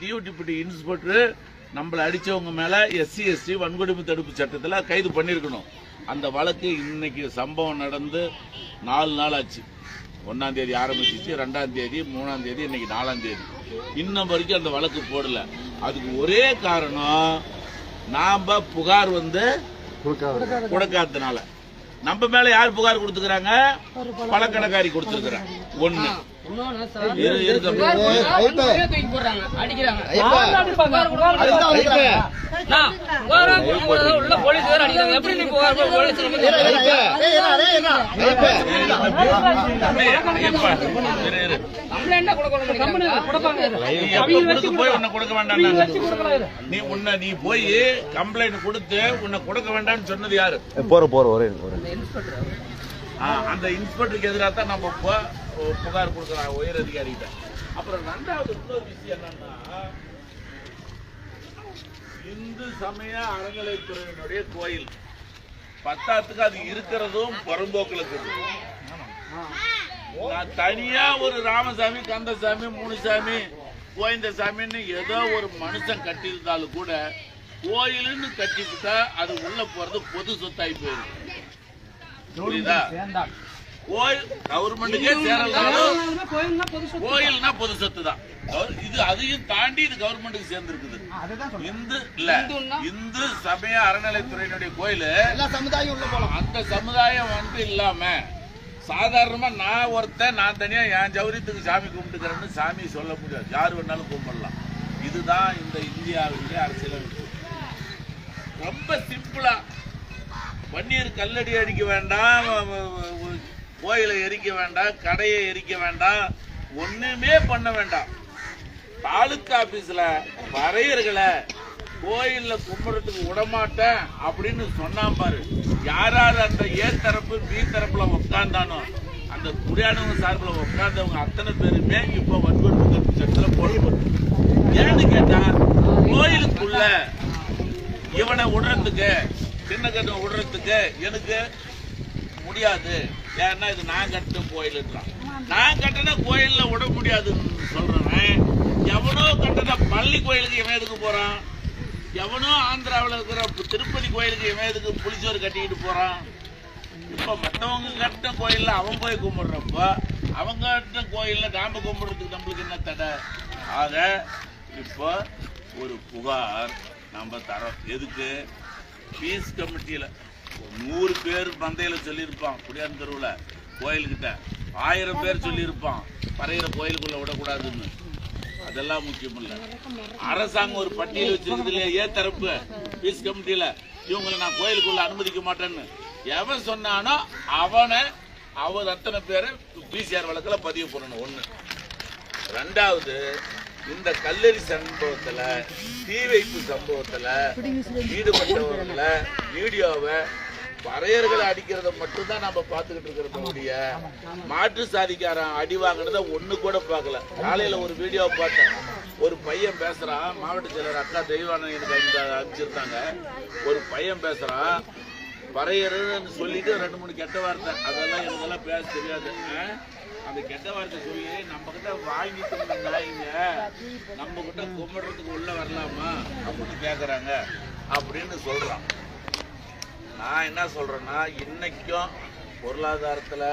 தீவு deputy inspector நம்மளை அடிச்சவங்க மேல எஸ்சி எஸ்டி வன்கொடுமை தடுப்பு சட்டத்துல கைது பண்ணிருக்கணும். அந்த வழக்கு இன்னைக்கு சம்பவம் நடந்து நாலு நாள் ஆச்சு. ஒன்னாம் தேதி ஆரம்பிச்சிச்சு ரெண்டாம் தேதி மூணாம் தேதி இன்னைக்கு நாலாம் தேதி. இன்னும் வரைக்கும் அந்த வழக்கு போடல. அதுக்கு ஒரே காரணம் நாம புகார் வந்து கொடுக்காததுனால. நம்ம மேல யார் புகார் கொடுத்துக்கிறாங்க? பழக்கடைக்காரி கொடுத்துருக்குறாங்க. ஒண்ணு. உள்ள போலீஸ் அடிக்கிறாங்க. எப்படி நீ புகார் போலீஸ். கம்ப்ளைண்டா கொடுக்க கொடுப்பாங்க நீ உன்னை நீ உன்னை நீ போய் கம்ப்ளைண்ட் கொடுத்து உன்னை கொடுக்க வேண்டாம்னு சொன்னது யாரு போற போற ஒரே அந்த இன்ஸ்பெக்டருக்கு எதிராக தான் நம்ம இப்போ புகார் கொடுக்குறோம் உயர் அதிகாரிகிட்ட. அப்புறம் ரெண்டாவது இன்னொரு விஷயம் என்னன்னா இந்து சமய அறநிலைத்துறையினுடைய கோயில். பத்தாத்துக்கு அது இருக்கிறதும் புறம்போக்கில் நான் தனியா ஒரு ராமசாமி கந்தசாமி முனுசாமி கோயந்தசாமின்னு ஏதோ ஒரு மனுஷன் கட்டியிருந்தாலும் கூட கோயிலுன்னு கட்டிவிட்டா அது உள்ள போறது பொது சொத்தாய் போயிடும். புரியுதா? கோயில் கவர்மெண்ட்டுக்கே சேரலாலும் கோயில்னா பொது சொத்து தான் இது அதையும் தாண்டி இது கவர்மெண்ட்டுக்கு சேர்ந்திருக்குது. இந்து இல்ல. இந்து சமய அறநிலைத்துறையினுடைய கோயில். அந்த சமுதாயம் வந்து இல்லாம சாதாரணமா நான் ஒருத்தன் நான் தனியா என் ஜௌரியத்துக்கு சாமி கும்பிட்டுக்கிறேன்னு சாமி சொல்ல முடியாது. யார் வேணாலும் கும்பிடலாம். இதுதான் இந்த இந்தியாவினுடைய அரசியலமைப்பு. ரொம்ப சிம்பிளா. பன்னீர் கல்லடி அடிக்க வேண்டாம். கோயிலை எரிக்க வேண்டாம் கடையை எரிக்க வேண்டாம் ஒண்ணுமே பண்ண வேண்டாம். தாலுக்கா ஆபீஸ்ல வரையர்களை கோயில்ல கும்பிட்றதுக்கு விடமாட்டேன் அப்படின்னு சொன்னான் பாரு. யார் யார் அந்த ஏ தரப்பு பி தரப்புல உட்காந்தானோ அந்த குடியானவங்க சார்பில் உட்கார்ந்தவங்க அத்தனை பேருமே இப்ப வன்கொடுமை சட்டத்தில் போடப்படும் ஏன்னு கேட்டா கோயிலுக்குள்ள இவனை விடுறதுக்கு சின்ன கண்ணை விடுறதுக்கு எனக்கு முடியாது. ஏன்னா இது நான் கட்டின கோயிலுன்றான் நான் கட்டின கோயிலில் விட முடியாதுன்னு சொல்கிறேன் எவனோ கட்டின பள்ளி கோயிலுக்கு இவன் எதுக்கு எவனோ ஆந்திராவில் இருக்கிற திருப்பதி கோயிலுக்கு இவன் எதுக்கு புளிச்சோறு கட்டிக்கிட்டு போகிறான் இப்போ மற்றவங்க கட்டின கோயிலில் அவன் போய் கும்பிட்றப்போ அவங்க கட்டின கோயிலில் நாம் கும்பிட்றதுக்கு நம்மளுக்கு என்ன தடை? ஆக இப்போ ஒரு புகார் நம்ம தரோம். எதுக்கு? பீஸ் கமிட்டியில். நூறு பேர் பந்தையில சொல்லியிருப்பான். குடியான் தெருவுல கோயில்கிட்ட. ஆயிரம் பேர் சொல்லியிருப்பான். பறையிற கோயிலுக்குள்ள விடக்கூடாதுன்னு. அதெல்லாம் முக்கியம் இல்ல. அரசாங்கம் ஒரு பட்டியல் வச்சிருக்குது இல்லையா? ஏ தரப்பு? பீஸ் கமிட்டியில இவங்களை நான் கோயிலுக்குள்ள அனுமதிக்க மாட்டேன்னு. எவன் சொன்னானோ அவனை அவர் அத்தனை பேரை பிசிஆர் வழக்குல பதிவு பண்ணணும். ஒண்ணு. ரெண்டாவது இந்த கல்லறி சம்பவத்துல தீ வைப்பு சம்பவத்துல ஈடுபட்டவர்களை வீடியோவை வரையர்களை அடிக்கிறத மட்டும்தான் நம்ம பார்த்துக்கிட்டு இருக்கிறதோடைய மாற்று சாதிக்காரன் அடி வாங்கினத ஒண்ணு கூட பார்க்கல. காலையில ஒரு வீடியோ பார்த்தேன். ஒரு பையன் பேசுறான். மாவட்ட செயலர் அக்கா தெய்வானந்த் எனக்கு அஞ்சு அனுப்பிச்சிருந்தாங்க. ஒரு பையன் பேசுறான். வரையறன்னு சொல்லிட்டு ரெண்டு மூணு கெட்ட வார்த்தை. அதெல்லாம் எனக்கெல்லாம் பேச தெரியாது. அந்த கெட்ட வார்த்தை சொல்லி நம்ம கிட்ட வாங்கிட்டு இருந்த நாய்ங்க நம்ம கிட்ட கும்பிடுறதுக்கு உள்ள வரலாமா? அப்படின்னு கேக்குறாங்க. அப்படின்னு சொல்றான். நான் என்ன சொல்கிறேன்னா இன்றைக்கும் பொருளாதாரத்தில்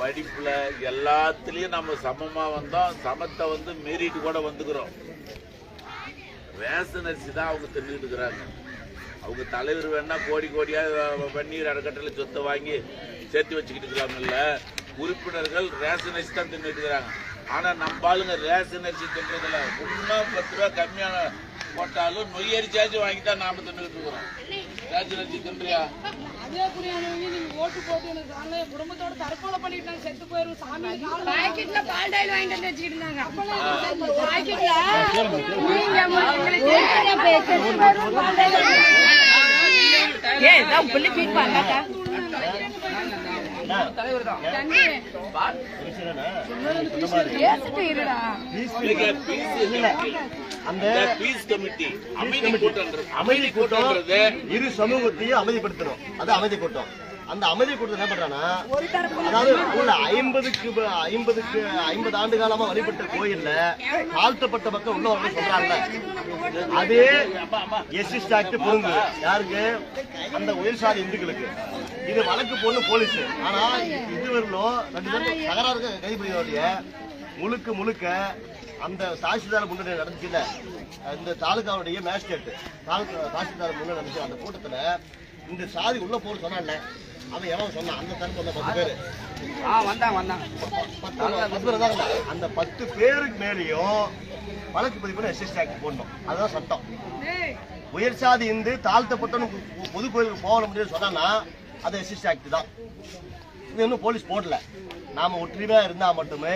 படிப்பில் எல்லாத்துலேயும் நம்ம சமமாக வந்தோம் சமத்தை வந்து மீறிட்டு கூட வந்துக்கிறோம். ரேஷன் அரிசி தான் அவங்க தின்னுட்டுக்கிறாங்க அவங்க தலைவர் வேணால் கோடி கோடியாக பன்னீர் அறக்கட்டளை சொத்தை வாங்கி சேர்த்து வச்சுக்கிட்டு இருக்கிறாங்கல்ல உறுப்பினர்கள் ரேஷன் அரிசி தான் தின்னுட்டு இருக்கிறாங்க. ஆனால் நம்ம ஆளுங்க ரேஷன் அரிசி தின்றதில்ல. இன்னும் பத்து ரூபா கம்மியான போட்டாலும் நொய் அரிசியாச்சும் வாங்கி தான் நாம் தின்னுட்டு இருக்கிறோம். அரிசி தின்றியா அதே புரியாதவங்க நீங்க ஓட்டு போட்டு எனக்கு என் குடும்பத்தோட தற்கொலை பண்ணிட்டு நான் செத்து போயிருவேன் சாமி பாக்கெட்ல பால் டாயில் வாங்கிட்டு வந்து வச்சுக்கிட்டு இருந்தாங்க பாக்கெட்ல நீங்க எங்களுக்கு ஏய் நான் புள்ளி பீட் பண்ணாக்கா தலைவர் தான் அந்த peace committee, அமைதி கூட்டம்ன்றது- அமைதி கூட்டம் இரு சமூகத்தையும் அமைதிப்படுத்தணும். அது அமைதி கூட்டம். அந்த அமைதி கூட்டத்தை என்ன பண்றானா அதாவது உள்ள ஐம்பதுக்கு ஐம்பதுக்கு ஐம்பது ஆண்டு காலமா வழிபட்ட கோயில்ல தாழ்த்தப்பட்ட மக்கள் உள்ள வரணும் சொல்றாங்க அதே எஸ்சி ஆக்ட் யாருக்கு? அந்த உயர் சாதி இந்துக்களுக்கு. இது வழக்கு போடணும் போலீஸ். ஆனா இதுவரையிலும் ரெண்டு பேரும் தகராறுக்கு கைது முழுக்க முழுக்க அந்த தாசில்தார் முன்னாடி நடந்துச்சுல இந்த தாலுகாவுடைய மேஜிஸ்ட்ரேட் தாலுகா தாசில்தார் முன்னாடி நடந்துச்சு. அந்த கூட்டத்துல இந்த சாதி உள்ள போன்னு சொன்னான்ல. அவன் எவன் சொன்னான்? அந்த தரப்பு வந்த பத்து பேரு. பத்து பத்து பேர் தான். அந்த பத்து பேருக்கு மேலேயும் வழக்கு பதிவு பண்ணி எஸ்எஸ்டி ஆக்ட் போடணும். அதுதான் சட்டம். உயர் சாதி இந்து தாழ்த்தப்பட்டவனு பொ- பொது கோயிலுக்கு போக முடியும்னு சொன்னா அது எஸ்எஸ்டி ஆக்ட் தான். இது இன்னும் போலீஸ் போடல. நாம ஒற்றுமையா இருந்தா மட்டுமே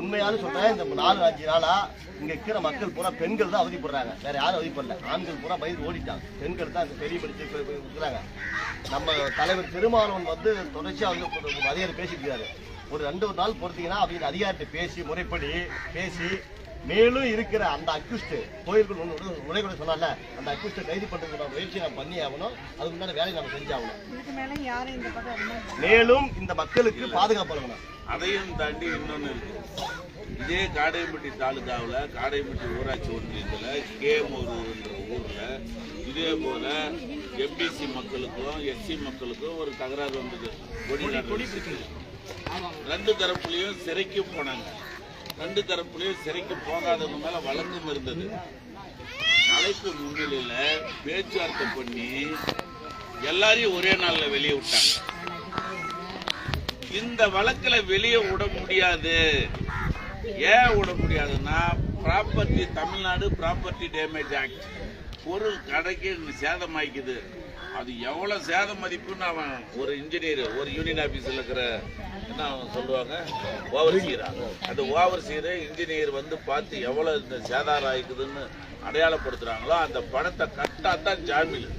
உண்மையாலும் சொல்றேன் இந்த நாலு அஞ்சு நாளா இங்க இருக்கிற மக்கள் பூரா பெண்கள் தான் அவதிப்படுறாங்க. வேற யாரும் அவதிப்படல. ஆண்கள் பூரா பயந்து ஓடிட்டாங்க. பெண்கள் தான் பெரிய படிச்சு இருக்கிறாங்க. நம்ம தலைவர் திருமாவளவன் வந்து தொடர்ச்சியா வந்து ஒரு அதிகாரி பேசிட்டு இருக்காரு. ஒரு ரெண்டு ஒரு நாள் பொறுத்தீங்கன்னா அவங்க அதிகாரிட்ட பேசி முறைப்படி பேசி மேலும் இருக்கிற அந்த அக்யூஸ்ட் கோயிலுக்கு நுழைக்கூட சொன்னால அந்த அக்யூஸ்ட கைது பண்றதுக்கு முயற்சி நம்ம பண்ணி ஆகணும். அதுக்கு முன்னாடி வேலையை நம்ம செஞ்சாகணும். மேலும் இந்த மக்களுக்கு பாதுகாப்பு வழங்கணும் அதையும் தாண்டி இன்னொன்னு இருக்கு. இதே காடையம்பட்டி தாலுகாவுல காடையம்பட்டி ஊராட்சி ஒன்றியத்துல கேமூருன்ற ஊர்ல இதே போல எம்பிசி மக்களுக்கும் எஸ்சி மக்களுக்கும் ஒரு தகராறு வந்தது. கொடி ரெண்டு தரப்புலயும் சிறைக்கு போனாங்க. ரெண்டு தரப்புலயும் சிறைக்கு போகாதவங்க மேல வழக்கம் இருந்தது. அழைப்பு முன்னிலையில பேச்சுவார்த்தை பண்ணி எல்லாரையும் ஒரே நாள்ல வெளியே விட்டாங்க. இந்த வழக்குல வெளியே விட முடியாது. ஏன் விட முடியாதுன்னா property Tamil Nadu property damage act பொருள் கடைக்கு சேதமாய்க்குது அது எவ்வளவு சேத மதிப்புன்னு அவன் ஒரு இன்ஜினியர் ஒரு யூனியன் ஆபீஸ்ல இருக்கிற என்ன சொல்லுவாங்க? ஓவர் சீரா. அந்த ஓவர் சீரை இன்ஜினியர் வந்து பார்த்து எவ்வளோ இந்த சேதாரம் ஆயிக்குதுன்னு அடையாளப்படுத்துகிறாங்களோ அந்த பணத்தை கட்டாதான் ஜாமீன்.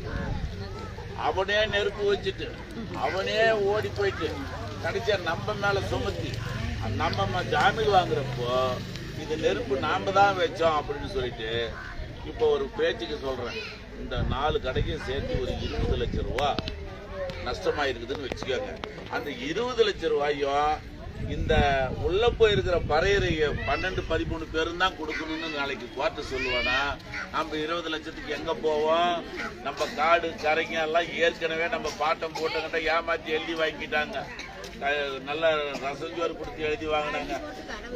அவனே நெருப்பு வச்சுட்டு அவனே ஓடி போயிட்டு கடைசியா நம்ம மேலே சுமத்தி நம்ம ஜாமீன் வாங்குறப்போ இது நெருப்பு நாம் தான் வச்சோம் அப்படின்னு சொல்லிட்டு இப்போ ஒரு பேச்சுக்கு சொல்கிறேன் இந்த நாலு கடைக்கும் சேர்த்து ஒரு இருபது லட்சம் ரூபா நஷ்டமாயிருக்குதுன்னு வச்சுக்கோங்க. அந்த இருபது லட்சம் ரூபாயும் இந்த உள்ள போயிருக்கிற பறையறைய பன்னெண்டு பதிமூணு பேரும் தான் கொடுக்கணும்னு நாளைக்கு கோர்ட்டு சொல்லுவானா? நம்ம இருபது லட்சத்துக்கு எங்க போவோம்? நம்ம காடு கரைங்க எல்லாம் ஏற்கனவே நம்ம பாட்டம் போட்டங்கிட்ட ஏமாத்தி எழுதி வாங்கிட்டாங்க. நல்ல ரசஞ்சோறு கொடுத்து எழுதி வாங்கினாங்க.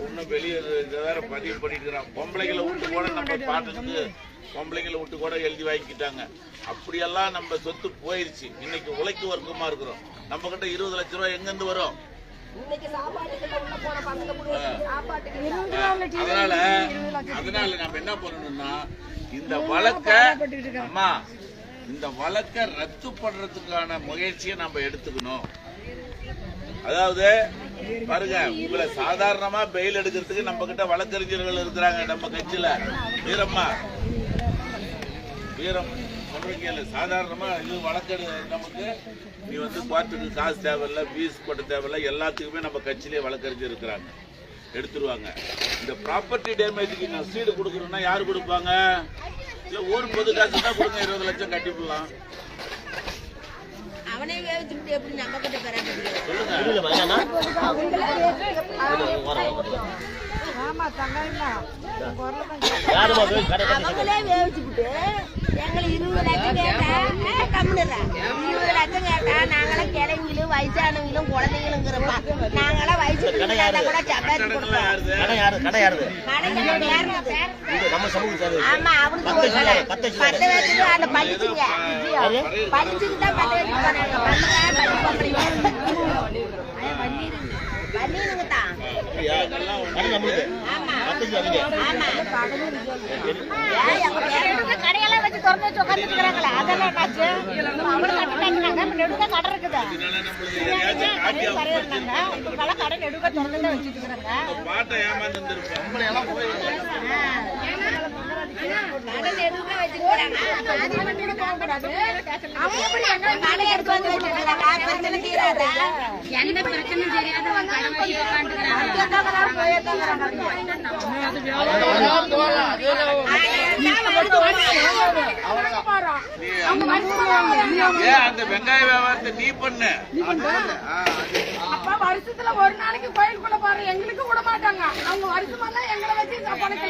இன்னும் வெளியே இதை வேற பதிவு பண்ணிட்டு இருக்கிறான். பொம்பளைகளை விட்டு கூட நம்ம பாட்டுக்கு பொம்பளைங்களை விட்டு கூட எழுதி வாங்கிக்கிட்டாங்க. அப்படியெல்லாம் நம்ம சொத்து போயிருச்சு. இன்னைக்கு உழைக்கு வர்க்கமா இருக்கிறோம். நம்ம கிட்ட இருபது லட்ச ரூபாய் எங்கிருந்து வரும்? அதனால அதனால நம்ம என்ன பண்ணணும்னா இந்த வழக்க அம்மா இந்த வழக்க ரத்து பண்றதுக்கான முயற்சியை நம்ம எடுத்துக்கணும். அதாவது பாருங்க உங்களை சாதாரணமா பெயில் எடுக்கிறதுக்கு நம்ம கிட்ட வழக்கறிஞர்கள் இருக்கிறாங்க நம்ம கட்சியில. வீரம்மா. வீரம் சொல்றீங்க இல்ல சாதாரணமா இது வழக்கெடு நமக்கு நீ வந்து கோர்ட்டுக்கு காசு தேவையில்ல ஃபீஸ் போட்ட தேவையில்ல எல்லாத்துக்குமே நம்ம கட்சியிலே வழக்கறிஞர் இருக்கிறாங்க. எடுத்துருவாங்க. இந்த ப்ராப்பர்ட்டி டேமேஜுக்கு நான் சீடு கொடுக்கணும்னா யார் கொடுப்பாங்க? இல்ல ஒரு பொது காசு தான் கொடுங்க இருபது லட்சம் கட்டிவிடலாம் அவனே எப்படி நம்ம கிட்ட பெற அவங்களே வேவிச்சுட்டு எங்களை இருபது லட்சம் கேட்டா கம்முனுறா. இருபது லட்சம் கேட்டா நாங்களாம் கிழவிங்களும் வயசானவங்களும் குழந்தைங்களுங்கிறப்பா நாங்களாம் வயசு கூட சப்பாத்தி கொடுப்போம் ஆமா அவனுக்கு ஒரு பத்து வச்சுட்டு அந்த படிச்சுங்க படிச்சுட்டு தான் பத்து வச்சுட்டு போனாங்க பண்ணிருங்க தான் கடை நம்மளுக்கு ஆமா. ஆமா. ஏன் எங்க கடையெல்லாம் வச்சு திறந்து வச்சு உட்காந்துட்டு இருக்கிறாங்களா. அதெல்லாம் என்னாச்சு? அவங்களும் கட்டிட்டாங்க நம்ம நெடுக்க கடை இருக்குது. கடையில் இருந்தாங்க. இப்பெல்லாம் கடை நெடுக்க திறந்து தான் வச்சுட்டு வச்சுக்கிறாங்க பிரச்சனை தீராதா அந்த வெங்காய வியாபாரத்தை நீ பண்ணு அப்ப வருஷத்துல ஒரு நாளைக்கு கோயிலுக்குள்ள பாரு எங்களுக்கு விட மாட்டாங்க அவங்க வருஷமா தான் எங்களை வச்சு கொடுத்து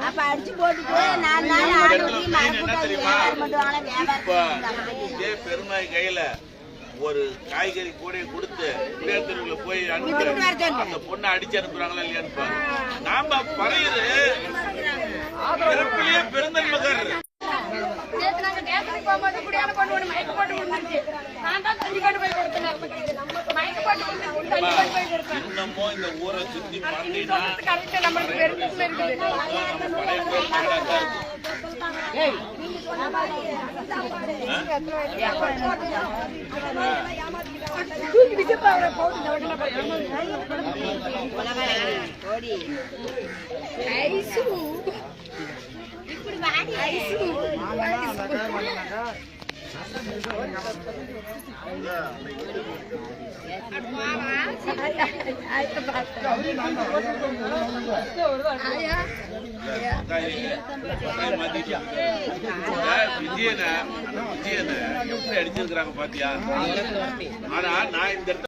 அப்ப அடிச்சு போட்டுட்டு நாலு நாள் பெருமாள் கையில ஒரு காய்கறி கூடைய கொடுத்து குடியாத்தருவுல போய் அனுப்பி அந்த பொண்ணை அடிச்சு அனுப்புறாங்களா இல்லையான்னு பாரு. நாம பறையுது பிறப்பிலேயே பெருந்தன்மைக்காரர். நேத்து நாங்க போகும்போது குடியான கொண்டு மயக்க போட்டு விழுந்துருச்சு. நான் தான் தண்ணி கொண்டு போய் கொடுத்தேன். மயக்க போட்டு தண்ணி கொண்டு போய் கொடுத்தேன். நம்மளுக்கு இருக்குது. போட்டு இந்த ஐசு. ஐசு. மக்கள் மத்தியில. இந்த விஜயனை விஜயனை எப்படி அடிச்சிருக்கிறாங்க பாத்தியா? ஆனா நான் இந்த இடத்துல